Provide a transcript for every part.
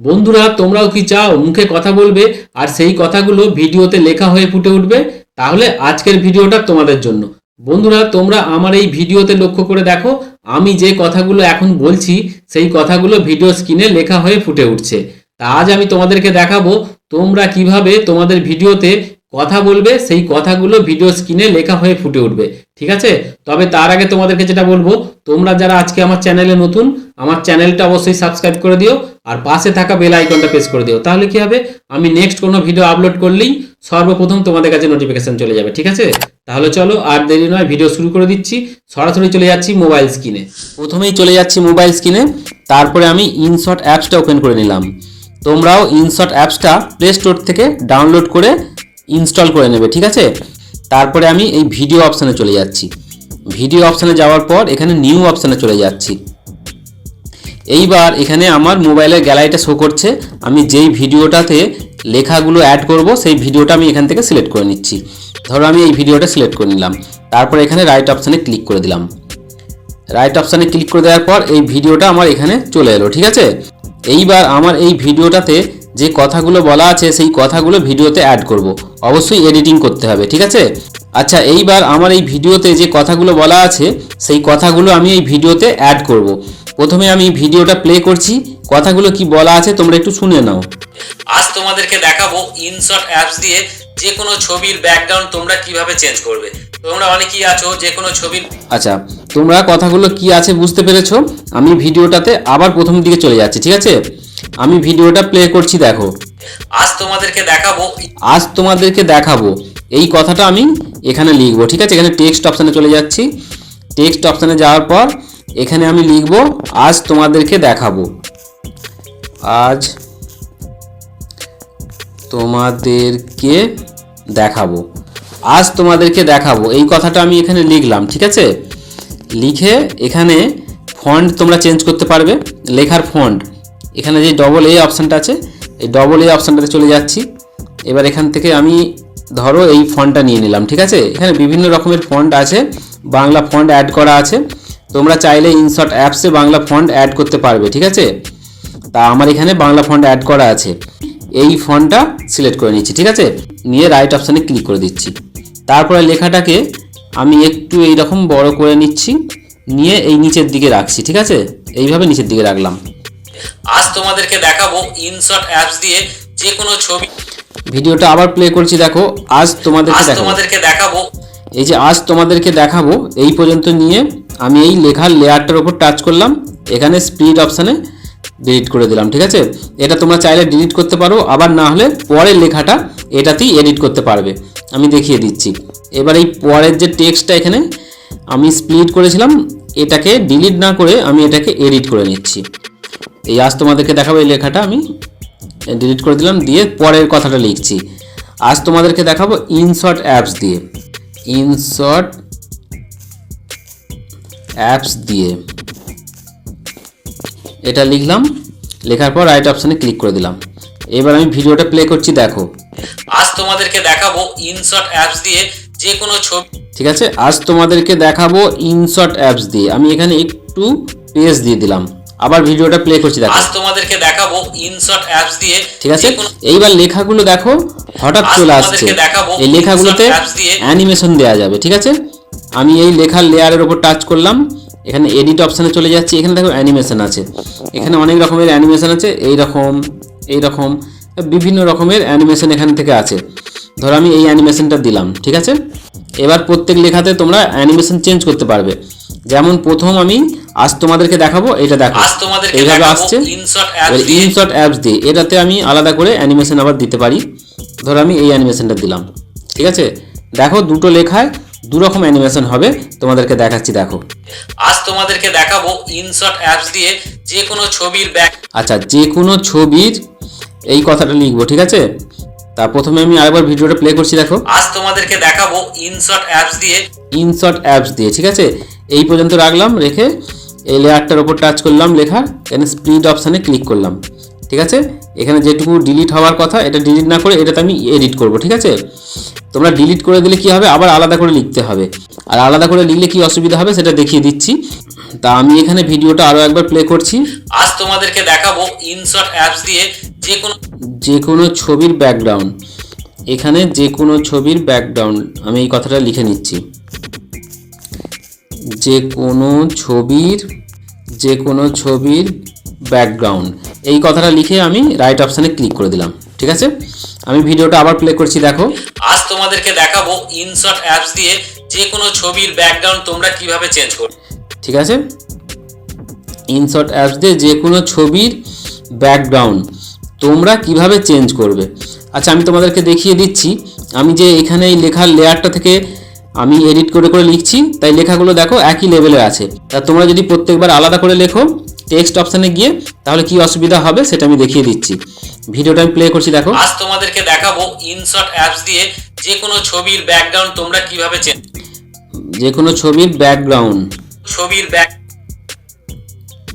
বন্ধুরা, তোমরাও কি চাও? মুখে কথা বলবে আর সেই কথাগুলো ভিডিওতে লেখা হয়ে ফুটে উঠবে? তাহলে আজকের ভিডিওটা তোমাদের জন্য। বন্ধুরা, তোমরা আমার এই ভিডিওতে লক্ষ্য করে দেখো, আমি যে কথাগুলো এখন বলছি, সেই কথাগুলো ভিডিও স্ক্রিনে লেখা হয়ে ফুটে উঠছে। তা আজ আমি তোমাদেরকে দেখাবো, তোমরা কীভাবে তোমাদের ভিডিওতে কথা বলবে, সেই কথাগুলো ভিডিও স্ক্রিনে লেখা হয়ে ফুটে উঠবে। ঠিক আছে? তবে তার আগে তোমাদেরকে যেটা বলব, তোমরা যারা আজকে আমার চ্যানেলে নতুন, আমার চ্যানেলটা অবশ্যই সাবস্ক্রাইব করে দিও আর পাশে থাকা বেল আইকনটা প্রেস করে দিও। তাহলে কি হবে? আমি নেক্সট কোনো ভিডিও আপলোড করলেই সর্বপ্রথম তোমাদের কাছে নোটিফিকেশন চলে যাবে। ঠিক আছে? তাহলে চলো আর দেরি নয় ভিডিও শুরু করে দিচ্ছি। সরাসরি চলে যাচ্ছি মোবাইল স্ক্রিনে প্রথমেই চলে যাচ্ছি মোবাইল স্ক্রিনে তারপরে আমি ইনশর্ট অ্যাপসটা ওপেন করে নিলাম। তোমরাও ইনশর্ট অ্যাপসটা প্লে স্টোর থেকে ডাউনলোড করে ইনস্টল করে নেবে, ঠিক আছে? তারপরে আমি এই ভিডিও অপশানে চলে যাচ্ছি। ভিডিও অপশানে যাওয়ার পর এখানে নিউ অপশানে চলে যাচ্ছি। এইবার এখানে আমার মোবাইলের গ্যালারিটা শো করছে। আমি যেই ভিডিওটাতে লেখাগুলো অ্যাড করব, সেই ভিডিওটা আমি এখান থেকে সিলেক্ট করে নিচ্ছি। ধরো আমি এই ভিডিওটা সিলেক্ট করে নিলাম। তারপর এখানে রাইট অপশানে ক্লিক করে দিলাম। রাইট অপশানে ক্লিক করে দেওয়ার পর এই ভিডিওটা আমার এখানে চলে এলো, ঠিক আছে? এইবার আমার এই ভিডিওটাতে যে কথাগুলো বলা আছে সেই কথাগুলো ভিডিওতে অ্যাড করব। অবশ্যই এডিটিং করতে হবে ঠিক আছে? আচ্ছা এইবার আমার এই ভিডিওতে যে কথাগুলো বলা আছে সেই কথাগুলো আমি এই ভিডিওতে অ্যাড করব। প্রথমে আমি ভিডিওটা প্লে করছি। কথাগুলো কি বলা আছে তোমরা একটু শুনে নাও। আজ তোমাদেরকে দেখাবো ইনশট অ্যাপস দিয়ে যে কোনো ছবির ব্যাকগ্রাউন্ড তোমরা কীভাবে চেঞ্জ করবে। তোমরা অনেকেই আছো যে কোনো ছবির আচ্ছা তোমরা কথাগুলো কি আছে বুঝতে পেরেছ? আমি ভিডিওটাতে আবার প্রথম দিকে চলে যাচ্ছি ঠিক আছে? আমি ভিডিওটা প্লে করছি দেখো। আজ তোমাদেরকে দেখাবো আজ তোমাদেরকে দেখাবো। এই কথাটা আমি এখানে লিখব ঠিক আছে? এখানে টেক্সট অপশানে চলে যাচ্ছি। টেক্সট অপশানে যাওয়ার পর এখানে আমি লিখব আজ তোমাদেরকে দেখাবো। আজ তোমাদেরকে দেখাবো। আজ তোমাদেরকে দেখাবো। এই কথাটা আমি এখানে লিখলাম ঠিক আছে? লিখে এখানে ফন্ট তোমরা চেঞ্জ করতে পারবে। লেখার ফন্ট এখানে যে ডবল এ অপশানটা আছে, এই ডবল এ অপশানটাতে চলে যাচ্ছি। এবার এখান থেকে আমি ধরো এই ফন্টটা নিয়ে নিলাম, ঠিক আছে? এখানে বিভিন্ন রকমের ফন্ট আছে, বাংলা ফন্ট অ্যাড করা আছে। তোমরা চাইলে ইনশর্ট অ্যাপসে বাংলা ফন্ট অ্যাড করতে পারবে, ঠিক আছে? তা আমার এখানে বাংলা ফন্ট অ্যাড করা আছে। এই ফন্টটা সিলেক্ট করে নিচ্ছি, ঠিক আছে? নিয়ে রাইট অপশানে ক্লিক করে দিচ্ছি। তারপরে লেখাটাকে আমি একটু এইরকম বড় করে নিচ্ছি, নিয়ে এই নিচের দিকে রাখছি, ঠিক আছে? এইভাবে নিচের দিকে রাখলাম। আজ তোমাদেরকে দেখাবো ইনশট অ্যাপস দিয়ে যে কোনো ছবি। ভিডিওটা আবার প্লে করছি দেখো আজ তোমাদেরকে দেখাবো। তোমাদেরকে দেখাবো। এই যে আজ তোমাদেরকে দেখাবো এই পর্যন্ত নিয়ে আমি এই লেখার লেয়ারটার উপর টাচ করলাম এখানে স্পিড অপশানে ডিলিট করে দিলাম ঠিক আছে? এটা তোমরা চাইলে ডিলিট করতে পারো আবার না হলে পরের লেখাটা এটাতেই এডিট করতে পারবে। আমি দেখিয়ে দিচ্ছি। এবার এই পরের যে টেক্সটটা এখানে আমি স্প্লিট করেছিলাম এটাকে ডিলিট না করে আমি এটাকে এডিট করে নিচ্ছি। এই আজ তোমাদেরকে দেখাবো এই লেখাটা আমি ডিলিট করে দিলাম দিয়ে পরের কথাটা লিখছি। আজ তোমাদেরকে দেখাবো ইনশর্ট অ্যাপস দিয়ে। ইনশর্ট অ্যাপস দিয়ে। এটা লিখলাম লেখার পর রাইট অপশানে ক্লিক করে দিলাম। এবার আমি ভিডিওটা প্লে করছি দেখো। আজ তোমাদেরকে দেখাবো ইনশর্ট অ্যাপস দিয়ে যে কোনো ছবি। ঠিক আছে? আজ তোমাদেরকে দেখাবো ইনশর্ট অ্যাপস দিয়ে। আমি এখানে একটু পেজ দিয়ে দিলাম। আবার ভিডিওটা প্লে করছি দেখো। আজ তোমাদেরকে দেখাবো ইনশট অ্যাপস দিয়ে ঠিক আছে? এইবার লেখাগুলো দেখো হঠাৎ চলে আসছে। এই লেখাগুলোতে অ্যানিমেশন দেওয়া যাবে ঠিক আছে? আমি এই লেখার লেয়ারের উপর টাচ করলাম। এখানে এডিট অপশানে চলে যাচ্ছি। এখানে দেখো অ্যানিমেশন আছে। এখানে অনেক রকমের অ্যানিমেশন আছে। এই রকম এই রকম বিভিন্ন রকমের অ্যানিমেশন এখান থেকে আছে। ধরো আমি এই অ্যানিমেশনটা দিলাম ঠিক আছে? এবার প্রত্যেক লেখাতে তোমরা অ্যানিমেশন চেঞ্জ করতে পারবে। যেমন প্রথম আমি আজ তোমাদেরকে দেখাবো এটা দেখো। এইভাবে আসছে। ইনশট অ্যাপস দিয়ে। এটাতে আমি আলাদা করে অ্যানিমেশন আবার দিতে পারি। ধরো আমি এই অ্যানিমেশনটা দিলাম। ঠিক আছে? দেখো দুটো লেখায় দু রকম অ্যানিমেশন হবে। তোমাদেরকে দেখাচ্ছি দেখো। আজ তোমাদেরকে দেখাবো ইনশট অ্যাপস দিয়ে যে কোনো ছবির ব্যাক আচ্ছা যে কোনো ছবির এই কথাটা লিখব ঠিক আছে? তা প্রথমে আমি আরেকবার ভিডিওটা প্লে করছি দেখো। আজ তোমাদেরকে দেখাবো ইনশট অ্যাপস দিয়ে। ইনশট অ্যাপস দিয়ে ঠিক আছে? এই পর্যন্ত রাখলাম রেখে এই লেয়ারটার ওপর টাচ করলাম লেখা এখানে স্পিড অপশানে ক্লিক করলাম ঠিক আছে? এখানে যেটুকু ডিলিট হওয়ার কথা এটা ডিলিট না করে এটাতে আমি এডিট করব ঠিক আছে? তোমরা ডিলিট করে দিলে কি হবে? আবার আলাদা করে লিখতে হবে। আর আলাদা করে লিখলে কি অসুবিধা হবে? সেটা দেখিয়ে দিচ্ছি। তা আমি এখানে ভিডিওটা আরও একবার প্লে করছি। আজ তোমাদেরকে দেখাবো ইনশট অ্যাপস দিয়ে যে কোনো যে কোনো ছবির ব্যাকগ্রাউন্ড এখানে যে কোনো ছবির ব্যাকগ্রাউন্ড আমি এই কথাটা লিখে নিচ্ছি। যে কোনো ছবির যে কোনো ছবির ব্যাকগ্রাউন্ড এই কথাটা লিখে আমি রাইট অপশানে ক্লিক করে দিলাম ঠিক আছে? আমি ভিডিওটা আবার প্লে করছি দেখো। আজ তোমাদেরকে দেখাবো ইনশট অ্যাপস দিয়ে যে কোনো ছবির ব্যাকগ্রাউন্ড তোমরা কীভাবে চেঞ্জ করবে। ঠিক আছে? ইনশট অ্যাপস দিয়ে যে কোনো ছবির ব্যাকগ্রাউন্ড তোমরা কীভাবে চেঞ্জ করবে। আচ্ছা আমি তোমাদেরকে দেখিয়ে দিচ্ছি। আমি যে এখানে এই লেখার লেয়ারটা থেকে আমি এডিট করে করে লিখছি তাই লেখাগুলো দেখো একই লেভেলে আছে। তা তোমরা যদি প্রত্যেকবার আলাদা করে লেখো টেক্সট অপশানে গিয়ে তাহলে কি অসুবিধা হবে সেটা আমি দেখিয়ে দিচ্ছি। ভিডিওটা আমি প্লে করছি দেখো। আজ তোমাদেরকে দেখাবো ইনশট অ্যাপস দিয়ে যে কোনো ছবির ব্যাকগ্রাউন্ড তোমরা কীভাবে চেঞ্জ যে কোনো ছবির ব্যাকগ্রাউন্ড ছবির ব্যাক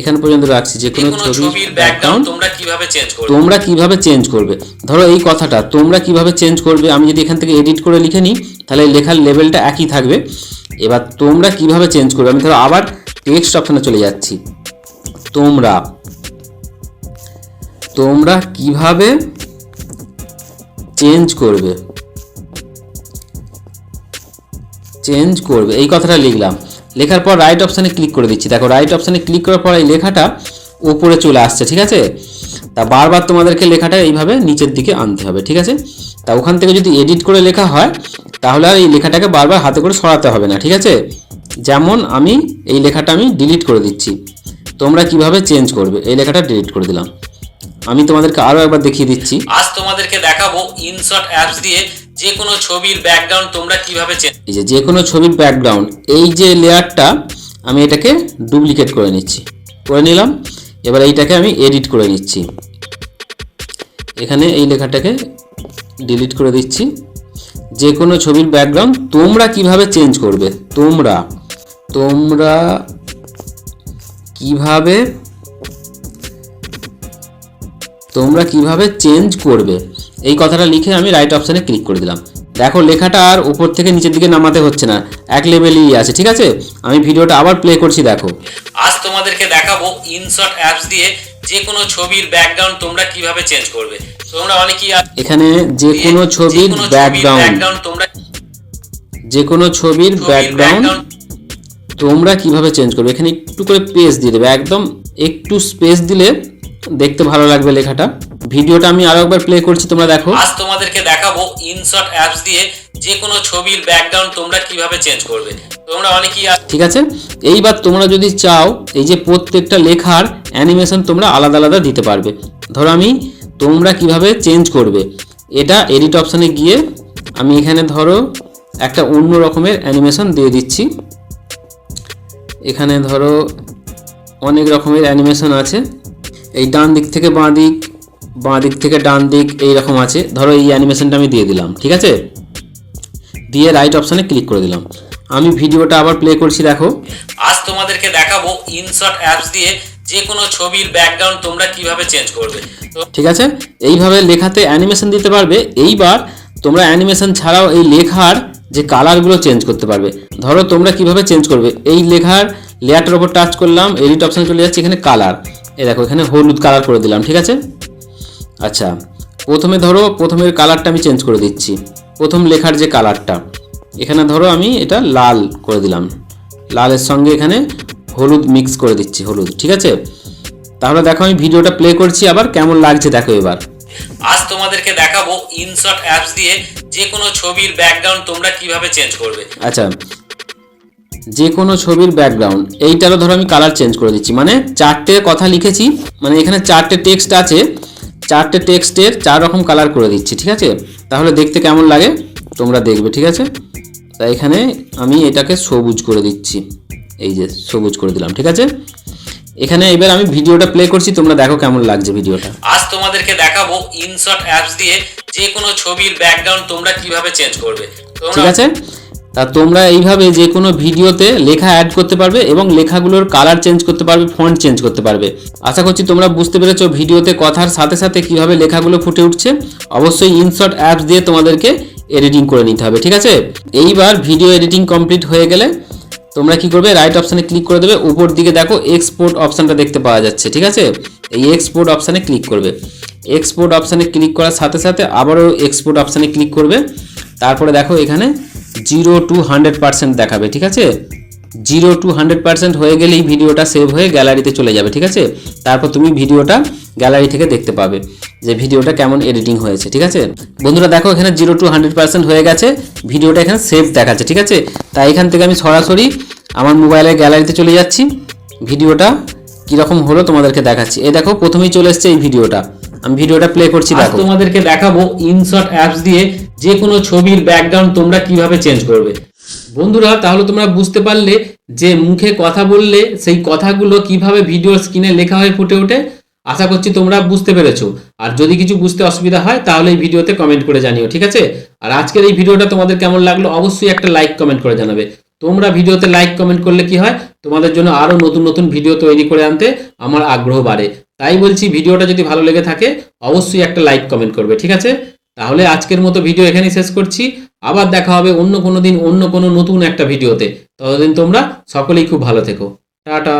এখানে পর্যন্ত রাখছি যে কোনো ছবির ব্যাকগ্রাউন্ড তোমরা কীভাবে চেঞ্জ করবে? তোমরা কীভাবে চেঞ্জ করবে? ধরো এই কথাটা তোমরা কীভাবে চেঞ্জ করবে? আমি যদি এখান থেকে এডিট করে লিখে নিই তাহলে লেখার লেভেলটা একই থাকবে। এবার তোমরা কীভাবে চেঞ্জ করবে? আমি ধরো আবার টেক্সট অপশনে চলে যাচ্ছি। তোমরা তোমরা কীভাবে চেঞ্জ করবে? চেঞ্জ করবে, এই কথাটা লিখলাম। লেখার পর রাইট অপশানে ক্লিক করে দিচ্ছি। দেখো রাইট অপশানে ক্লিক করার পর এই লেখাটা ওপরে চলে আসছে, ঠিক আছে? তা বারবার তোমাদেরকে লেখাটা এইভাবে নিচের দিকে আনতে হবে, ঠিক আছে? তা ওখান থেকে যদি এডিট করে লেখা হয় তাহলে আর এই লেখাটাকে বারবার হাতে করে সরাতে হবে না ঠিক আছে? যেমন আমি এই লেখাটা আমি ডিলিট করে দিচ্ছি। তোমরা কীভাবে চেঞ্জ করবে? এই লেখাটা ডিলিট করে দিলাম। আমি তোমাদেরকে আরও একবার দেখিয়ে দিচ্ছি। আজ তোমাদেরকে দেখাবো ইনশট অ্যাপস দিয়ে যে কোনো ছবির ব্যাকগ্রাউন্ড তোমরা কীভাবে চেঞ্জ এই যে যে কোনো ছবির ব্যাকগ্রাউন্ড এই যে লেয়ারটা আমি এটাকে ডুপ্লিকেট করে নিচ্ছি। করে নিলাম। এবার এইটাকে আমি এডিট করে নিচ্ছি। এখানে এই লেখাটাকে ডিলিট করে দিচ্ছি। যে কোনো ছবির ব্যাকগ্রাউন্ড তোমরা কীভাবে চেঞ্জ করবে? তোমরা তোমরা কীভাবে তোমরা কীভাবে চেঞ্জ করবে? এই কথাটা লিখে আমি রাইট অপশানে ক্লিক করে দিলাম। দেখো লেখাটা আর উপর থেকে নিচের দিকে নামাতে হচ্ছে না। এক লেভেলই আছে, ঠিক আছে? আমি ভিডিওটা আবার প্লে করছি, দেখো। আজ তোমাদেরকে দেখাবো ইনশট অ্যাপস দিয়ে যে কোনো ছবির ব্যাকগ্রাউন্ড তোমরা কীভাবে চেঞ্জ করবে। তোমরা অনেকেই এখানে যে কোনো ছবির ব্যাকগ্রাউন্ড তোমরা যে কোনো ছবির ব্যাকগ্রাউন্ড তোমরা কীভাবে চেঞ্জ করবে? এখানে একটু করে পেজ দিয়ে দেবে। একদম একটু স্পেস দিলে দেখতে ভালো লাগবে লেখাটা। ভিডিওটা আমি আরও একবার প্লে করছি তোমরা দেখো। আজ তোমাদেরকে দেখাবো ইনশট অ্যাপস দিয়ে যে কোনো ছবির ব্যাকগ্রাউন্ড তোমরা কীভাবে চেঞ্জ করবে। তোমরা অনেকেই ঠিক আছে? এইবার তোমরা যদি চাও এই যে প্রত্যেকটা লেখার অ্যানিমেশন তোমরা আলাদা আলাদা দিতে পারবে। ধরো আমি তোমরা কীভাবে চেঞ্জ করবে? এটা এডিট অপশানে গিয়ে আমি এখানে ধরো একটা অন্য রকমের অ্যানিমেশন দিয়ে দিচ্ছি। এখানে ধরো অনেক রকমের অ্যানিমেশন আছে। এই ডান দিক থেকে বাঁ দিক বাঁ দিক থেকে ডান দিক এই রকম আছে। ধরো এই অ্যানিমেশনটা আমি দিয়ে দিলাম, ঠিক আছে? দিয়ে রাইট অপশানে ক্লিক করে দিলাম। আমি ভিডিওটা আবার প্লে করছি, দেখো। আজ তোমাদেরকে দেখাবো ইনশট অ্যাপস দিয়ে যে কোনো ছবির ব্যাকগ্রাউন্ড তোমরা কীভাবে চেঞ্জ করবে? ঠিক আছে? এইভাবে লেখাতে অ্যানিমেশন দিতে পারবে। এইবার তোমরা অ্যানিমেশন ছাড়াও এই লেখার যে কালারগুলো চেঞ্জ করতে পারবে। ধরো তোমরা কীভাবে চেঞ্জ করবে? এই লেখার লেয়ারটার ওপর টাচ করলাম এডিট অপশানে চলে যাচ্ছে, এখানে কালার এই দেখো, এখানে হলুদ কালার করে দিলাম, ঠিক আছে? আচ্ছা প্রথমে ধরো, প্রথমের কালারটা আমি চেঞ্জ করে দিচ্ছি। প্রথম লেখার যে কালারটা এখানে ধরো আমি এটা লাল করে দিলাম। লালের সঙ্গে এখানে হলুদ মিক্স করে দিচ্ছি হলুদ ঠিক আছে? তাহলে দেখো আমি ভিডিওটা প্লে করছি আবার কেমন লাগছে দেখো এবার। আজ তোমাদেরকে দেখাবো ইনশট অ্যাপস দিয়ে যে কোনো ছবির ব্যাকগ্রাউন্ড তোমরা কীভাবে চেঞ্জ করবে। আচ্ছা যে কোনো ছবির ব্যাকগ্রাউন্ড এইটারও ধরো আমি কালার চেঞ্জ করে দিচ্ছি মানে চারটে কথা লিখেছি মানে এখানে চারটে টেক্সট আছে চারটে টেক্সটের চার রকম কালার করে দিচ্ছি ঠিক আছে? তাহলে দেখতে কেমন লাগে তোমরা দেখবে ঠিক আছে? তাই এখানে আমি এটাকে সবুজ করে দিচ্ছি। এই যে সবুজ করে দিলাম ঠিক আছে? এখানে এবার আমি ভিডিওটা প্লে করছি তোমরা দেখো কেমন লাগছে ভিডিওটা। আজ তোমাদেরকে দেখাবো ইনশট অ্যাপস দিয়ে যে কোনো ছবির ব্যাকগ্রাউন্ড তোমরা কীভাবে চেঞ্জ করবে। ঠিক আছে? তা তোমরা এইভাবে যে কোনো ভিডিওতে লেখা অ্যাড করতে পারবে এবং লেখাগুলোর কালার চেঞ্জ করতে পারবে ফন্ট চেঞ্জ করতে পারবে। আশা করছি তোমরা বুঝতে পেরেছ ভিডিওতে কথার সাথে সাথে কীভাবে লেখাগুলো ফুটে উঠছে। অবশ্যই ইনশট অ্যাপস দিয়ে তোমাদেরকে এডিটিং করে নিতে হবে ঠিক আছে? এইবার ভিডিও এডিটিং কমপ্লিট হয়ে গেলে তোমরা কি করবে? রাইট অপশানে ক্লিক করে দেবে। উপর দিকে দেখো এক্সপোর্ট অপশানটা দেখতে পাওয়া যাচ্ছে, ঠিক আছে? এই এক্সপোর্ট অপশানে ক্লিক করবে। এক্সপোর্ট অপশানে ক্লিক করার সাথে সাথে আবারও এক্সপোর্ট অপশানে ক্লিক করবে। তারপরে দেখো এখানে জিরো টু হান্ড্রেড পার্সেন্ট দেখাবে, ঠিক আছে? জিরো টু হান্ড্রেড পার্সেন্ট হয়ে গেলেই ভিডিওটা সেভ হয়ে গ্যালারিতে চলে যাবে ঠিক আছে? তারপর তুমি ভিডিওটা গ্যালারি থেকে দেখতে পাবে যে ভিডিওটা কেমন এডিটিং হয়েছে ঠিক আছে? বন্ধুরা দেখো এখানে জিরো টু হান্ড্রেড পার্সেন্ট হয়ে গেছে ভিডিওটা এখানে সেভ দেখাচ্ছে ঠিক আছে? তাই এখান থেকে আমি সরাসরি আমার মোবাইলের গ্যালারিতে চলে যাচ্ছি ভিডিওটা কীরকম হলো তোমাদেরকে দেখাচ্ছি। এই দেখো প্রথমেই চলে এসছে এই ভিডিওটা। আমি ভিডিওটা প্লে করছি দেখো। তোমাদেরকে দেখাবো ইনশর্ট অ্যাপস দিয়ে যে কোনো ছবির ব্যাকগ্রাউন্ড তোমরা কীভাবে চেঞ্জ করবে। বন্ধুরা, তাহলে তোমরা বুঝতে পারলে যে মুখে কথা বললে সেই কথাগুলো কীভাবে ভিডিও স্ক্রিনে লেখা হয়ে ফুটে ওঠে। আশা করছি তোমরা বুঝতে পেরেছ। আর যদি কিছু বুঝতে অসুবিধা হয়, তাহলে এই ভিডিওতে কমেন্ট করে জানিও, ঠিক আছে? আর আজকের এই ভিডিওটা তোমাদের কেমন লাগল, অবশ্যই একটা লাইক কমেন্ট করে জানাবে। তোমরা ভিডিওতে লাইক কমেন্ট করলে কি হয়? তোমাদের জন্য আরও নতুন নতুন ভিডিও তৈরি করে আনতে আমার আগ্রহ বাড়ে। তাই বলছি ভিডিওটা যদি ভালো লেগে থাকে, অবশ্যই একটা লাইক কমেন্ট করবে, ঠিক আছে? তাহলে আজকের মতো ভিডিও এখানেই শেষ করছি। আবার দেখা হবে অন্য কোনো দিন অন্য কোনো নতুন একটা ভিডিওতে ততদিন তোমরা সকলেই খুব ভালো থেকো। টাটা।